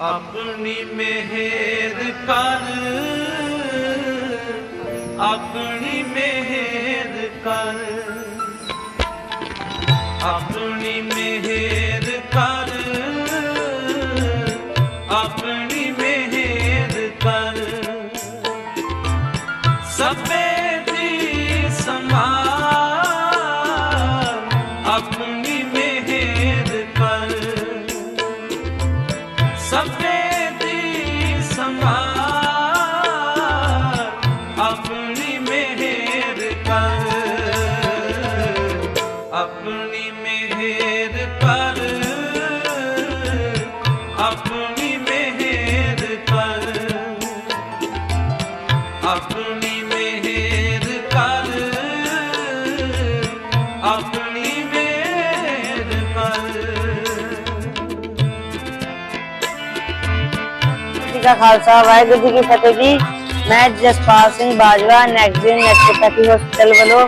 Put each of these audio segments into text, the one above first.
ਆਪਣੀ ਮਿਹਰ ਕਰ। ਆਪਣੀ ਮਿਹਰ ਕਰ। ਆਪਣੀ ਮਿਹਰ ਕਰ। ਆਪਣੀ ਮਿਹਰ ਕਰ। ਸਭੇ ਦੀ ਸਮਾਨ ਸਭੇ ਦੀ ਸਮਾਨ ਆਪਣੀ ਮਿਹਰ ਕਰ। ਆਪਣੀ ਮਿਹਰ ਪਰ ਆਪਣੀ ਜੀ ਕਾ ਖਾਲਸਾ, ਵਾਹਿਗੁਰੂ ਜੀ ਕੀ ਫਤਿਹ ਜੀ। ਮੈਂ Jaspal Singh Bajwa Nexgen naturopathy hospital ਵੱਲੋਂ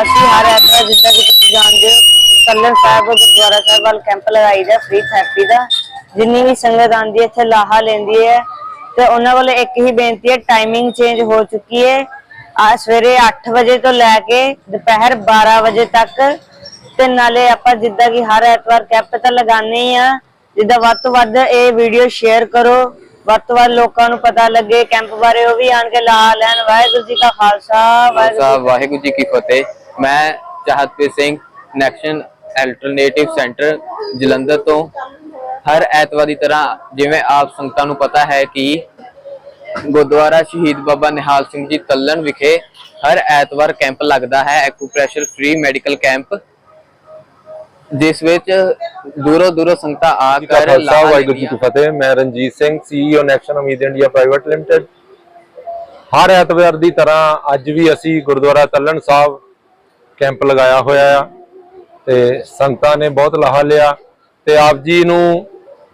ਅਸੀਂ ਹਰ ਐਤਵਾਰ ਜਿੱਦਾਂ ਕਿ ਤੁਸੀਂ ਜਾਣਦੇ ਹੋ, ਕੱਲਨ ਸਾਹਿਬ ਗੁਰਦੁਆਰਾ ਸਾਹਿਬ ਵੱਲ ਕੈਂਪ ਲਗਾਈਦਾ ਫ੍ਰੀ ਥੈਰੇਪੀ ਦਾ। ਜਿੰਨੀ ਵੀ ਸੰਗਤ ਆਂਦੀ ਇੱਥੇ ਲਾਹਾ ਲੈਂਦੀ ਹੈ। ਤੇ ਉਹਨਾਂ ਵੱਲ ਇੱਕ ਹੀ ਬੇਨਤੀ ਹੈ ਟਾਈਮਿੰਗ ਚੇਂਜ ਹੋ ਚੁੱਕੀ ਹੈ। ਆ ਸਵੇਰੇ 8 ਵਜੇ ਤੋਂ ਲੈ ਕੇ ਦੁਪਹਿਰ 12 ਵਜੇ ਤੱਕ। ਤੇ ਨਾਲੇ ਆਪਾਂ ਜਿੱਦਾਂ ਕਿ ਹਰ ਐਤਵਾਰ ਕੈਂਪ ਤਾਂ ਲਗਾਉਂਦੇ ਆ ਜਿੱਦਾਂ ਵੱਧ ਤੋਂ ਵੱਧ ਇਹ ਵੀਡੀਓ ਸ਼ੇਅਰ ਕਰੋ। ਵੱਧ ਤੋਂ ਵੱਧ ਲੋਕਾਂ ਨੂੰ ਪਤਾ ਲੱਗੇ ਕੈਂਪ ਬਾਰੇ ਉਹ ਵੀ ਆਣ ਕੇ ਲਾ ਲੈਣ। ਵਾਹਿਗੁਰੂ ਜੀ ਕਾ ਖਾਲਸਾ ਵਾਹਿਗੁਰੂ ਸਾਹਿਬ ਵਾਹਿਗੁਰੂ ਜੀ ਕੀ ਫਤਿਹ। ਮੈਂ Chahatpreet Singh Nexgen alternative centre Jalandhar ਤੋਂ। ਹਰ ਐਤਵਾਰ ਦੀ ਤਰ੍ਹਾਂ ਜਿਵੇਂ ਆਪ ਸੰਗਤਾਂ ਨੂੰ ਪਤਾ ਹੈ ਕਿ ਗੁਰਦੁਆਰਾ ਸ਼ਹੀਦ ਬਾਬਾ ਨਿਹਾਲ ਸਿੰਘ ਜੀ ਤੱਲਣ ਵਿਖੇ ਹਰ ਐਤਵਾਰ ਕੈਂਪ ਲੱਗਦਾ ਹੈ। ਐਕੂਪ੍ਰੈਸ਼ਰ ਫ੍ਰੀ ਮੈਡੀਕਲ ਕੈਂਪ ਜਿਸ ਵਿੱਚ ਦੂਰੋਂ ਦੂਰੋਂ ਸੰਗਤਾਂ ਆ ਜੀ ਕਾ ਖਾਲਸਾ ਲਾਹਾ ਵਾਹਿਗੁਰੂ ਜੀ ਕੀ ਲੈਂਦੀਆਂ। ਫਤਿਹ ਮੈਂ ਰਣਜੀਤ ਸਿੰਘ ਸੀਈਓ ਨੈਕਸ਼ਨ ਉਮੀਦ ਇੰਡੀਆ ਪ੍ਰਾਈਵੇਟ ਲਿਮਟਿਡ ਹਰ ਐਤਵਾਰ ਦੀ ਤਰ੍ਹਾਂ ਅੱਜ ਵੀ ਅਸੀਂ ਗੁਰਦੁਆਰਾ ਤੱਲਣ ਸਾਹਿਬ ਕੈਂਪ ਲਗਾਇਆ ਹੋਇਆ ਆ ਤੇ ਸੰਗਤਾਂ ਨੇ ਬਹੁਤ ਲਾਹਾ ਲਿਆ ਤੇ ਆਪ ਜੀ ਨੂੰ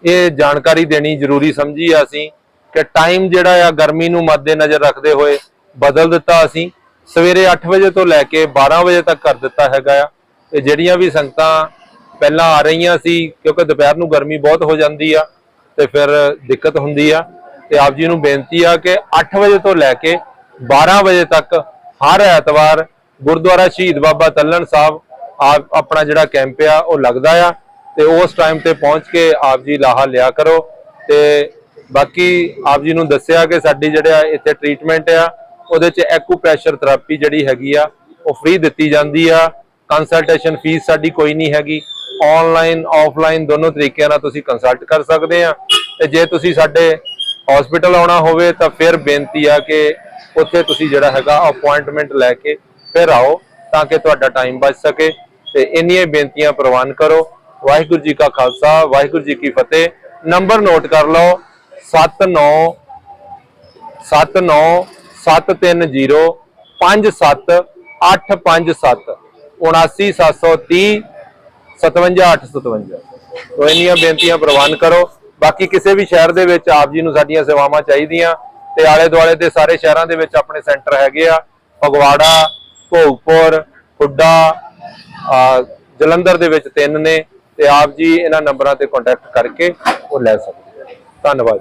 ਇਹ ਜਾਣਕਾਰੀ ਦੇਣੀ ਜ਼ਰੂਰੀ ਸਮਝੀ ਆ ਅਸੀਂ ਕਿ ਟਾਈਮ ਜਿਹੜਾ ਆ ਗਰਮੀ ਨੂੰ ਮੱਦੇਨਜ਼ਰ ਰੱਖਦੇ ਹੋਏ ਬਦਲ ਦਿੱਤਾ ਅਸੀਂ ਸਵੇਰੇ 8 ਵਜੇ ਤੋਂ ਲੈ ਕੇ 12 ਵਜੇ ਤੱਕ ਕਰ ਦਿੱਤਾ ਹੈਗਾ ਆ ਤੇ ਜਿਹੜੀਆਂ ਵੀ ਸੰਗਤਾਂ ਪਹਿਲਾਂ ਆ ਰਹੀਆਂ ਸੀ, ਕਿਉਂਕਿ ਦੁਪਹਿਰ ਨੂੰ ਗਰਮੀ ਬਹੁਤ ਹੋ ਜਾਂਦੀ ਆ, ਤੇ ਫਿਰ ਦਿੱਕਤ ਹੁੰਦੀ ਆ। ਤੇ ਆਪ ਜੀ ਨੂੰ ਬੇਨਤੀ ਆ ਕਿ 8 ਵਜੇ ਤੋਂ ਲੈ ਕੇ 12 ਵਜੇ ਤੱਕ ਹਰ ਐਤਵਾਰ ਗੁਰਦੁਆਰਾ ਸ਼ਹੀਦ ਬਾਬਾ ਤੱਲਣ ਸਾਹਿਬ, ਆਪ, ਆਪਣਾ ਜਿਹੜਾ ਕੈਂਪ ਆ, ਉਹ ਲੱਗਦਾ ਆ। ਤੇ ਉਸ ਟਾਈਮ ਤੇ ਪਹੁੰਚ ਕੇ ਆਪ ਜੀ ਲਾਹਾ ਲਿਆ ਕਰੋ। ਤੇ ਬਾਕੀ ਆਪ ਜੀ ਨੂੰ ਦੱਸਿਆ ਕਿ ਸਾਡੀ ਜਿਹੜਾ ਇੱਥੇ ਟ੍ਰੀਟਮੈਂਟ ਆ, ਉਹਦੇ ਚ ਐਕੂਪ੍ਰੈਸ਼ਰ ਥੈਰੇਪੀ ਜਿਹੜੀ ਹੈਗੀ ਆ, ਉਹ ਫ੍ਰੀ ਦਿੱਤੀ ਜਾਂਦੀ ਆ। ਕੰਸਲਟੇਸ਼ਨ ਫੀਸ ਸਾਡੀ ਕੋਈ ਨਹੀਂ ਹੈਗੀ। ਆਨਲਾਈਨ ਆਫਲਾਈਨ ਦੋਨੋਂ ਤਰੀਕਿਆਂ ਨਾਲ ਤੁਸੀਂ ਕੰਸਲਟ ਕਰ ਸਕਦੇ ਆ ਤੇ ਜੇ ਤੁਸੀਂ ਸਾਡੇ ਹਸਪੀਟਲ ਆਉਣਾ ਹੋਵੇ ਤਾਂ ਫਿਰ ਬੇਨਤੀ ਆ ਕਿ ਉੱਥੇ ਤੁਸੀਂ ਜਿਹੜਾ ਹੈਗਾ ਅਪਾਇੰਟਮੈਂਟ ਲੈ ਕੇ ਫਿਰ ਆਓ ਤਾਂ ਕਿ ਤੁਹਾਡਾ ਟਾਈਮ ਬਚ ਸਕੇ। ਤੇ ਇੰਨੀਆਂ ਬੇਨਤੀਆਂ ਪ੍ਰਵਾਨ ਕਰੋ। ਵਾਹਿਗੁਰੂ ਜੀ ਕਾ ਖਾਲਸਾ, ਵਾਹਿਗੁਰੂ ਜੀ ਕੀ ਫਤਿਹ। ਨੰਬਰ ਨੋਟ ਕਰ ਲਓ 79 79 730 57857 79730 57857 ਤੋ ਇੰਨੀਆਂ ਬੇਨਤੀਆਂ ਪ੍ਰਵਾਨ ਕਰੋ। ਬਾਕੀ ਕਿਸੇ ਵੀ ਸ਼ਹਿਰ ਦੇ ਵਿੱਚ ਆਪ ਜੀ ਨੂੰ ਸਾਡੀਆਂ ਸੇਵਾਵਾਂ ਚਾਹੀਦੀਆਂ ਤੇ ਆਲੇ ਦੁਆਲੇ ਦੇ ਸਾਰੇ ਸ਼ਹਿਰਾਂ ਦੇ ਵਿੱਚ ਆਪਣੇ ਸੈਂਟਰ ਹੈਗੇ ਆ। ਫਗਵਾੜਾ, ਭੋਗਪੁਰ ਹੁੱਡਾ ਜਲੰਧਰ ਦੇ ਵਿੱਚ ਤਿੰਨ ਨੇ ਤੇ ਆਪ ਜੀ ਇਹਨਾਂ ਨੰਬਰਾਂ ਤੇ ਕੰਟੈਕਟ ਕਰਕੇ ਉਹ ਲੈ ਸਕਦੇ ਆ। ਧੰਨਵਾਦ